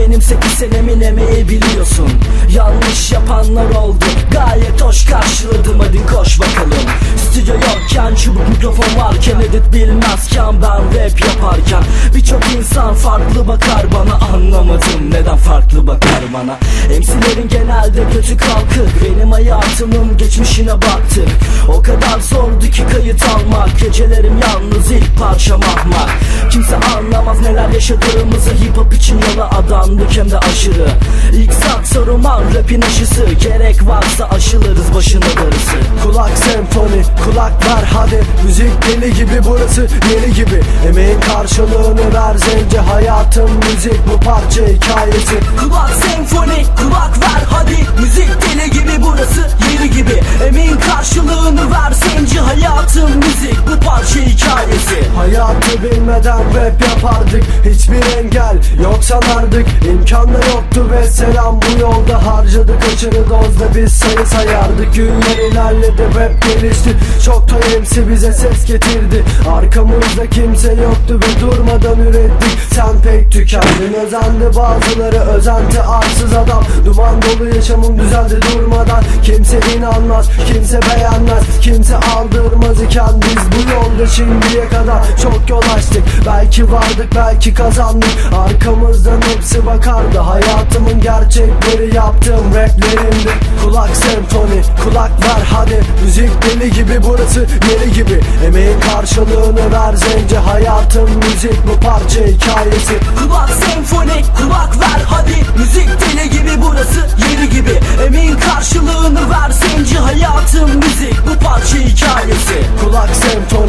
Benim 8 senemin emeği biliyorsun Yanlış yapanlar oldu. Gayet hoş karşıladım. Hadi koş bakalım. Stüdyo yokken çubuk mikrofon varken Edit bilmezken ben rap yaparken Birçok insan farklı bakar bana. Anlamadım neden farklı bakar bana. MC'lerin genelde kötü kalkık. Benim hayatımın geçmişine baktık O kadar zordu ki kayıt almak. Gecelerim yalnız ilk parçam ahmak Kimse anlamaz neler yaşadığımızı. Hip hop için yola adandık hem de aşırı. İlk saksı roman rapin aşısı. Gerek varsa aşılarız başına darısı Kulak senfoni, kulak ver hadi. Müzik deli gibi burası yeri gibi. Emeğin karşılığını ver zence Hayatım. Müzik bu parça hikayesi. Kulak senfoni kulak ver hadi. Müzik deli gibi burası yeri gibi. Emeğin karşılığını ver zenci Hayatım. müzik bu parça hikayesi. Hayatı bilmeden rap yapardık Hiçbir engel yok sanardık. İmkan da yoktu ve selam bu yolda harcadık. Aşırı dozda biz sayı sayardık. Günler ilerledi rap gelişti. Çok da MC bize ses getirdi. Arkamızda kimse yoktu ve durmadan ürettik. Sen pek tükendin özendi bazıları. Özenti arsız adam. Duman dolu yaşamım düzeldi durmadan. Kimse inanmaz kimse beğenmez. Kimse aldırmaz iken biz bu yolda şimdiye kadar çok yol açtık. Belki vardık belki kazandık. Arkamızdan hepsi bakardı. Hayatımın gerçekleri yaptığım raplerimdi. Kulak senfoni kulak ver hadi. Müzik deli gibi burası yeri gibi. Emeğin karşılığını ver zence. Hayatım müzik bu parça hikayesi. Kulak senfoni kulak ver hadi. Müzik deli gibi burası yeri gibi. Emeğin karşılığını ver zenci Hayatım müzik bu parça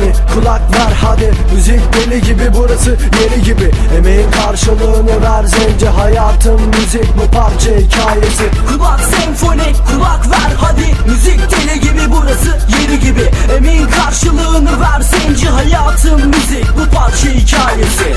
senfoni kulak ver hadi. Müzik deli gibi burası yeri gibi. Emeğin karşılığını ver zence Hayatım. Müzik bu parça hikayesi. Kulak senfoni kulak ver hadi. Müzik deli gibi burası yeri gibi. Emeğin karşılığını ver zenci Hayatım. Müzik bu parça hikayesi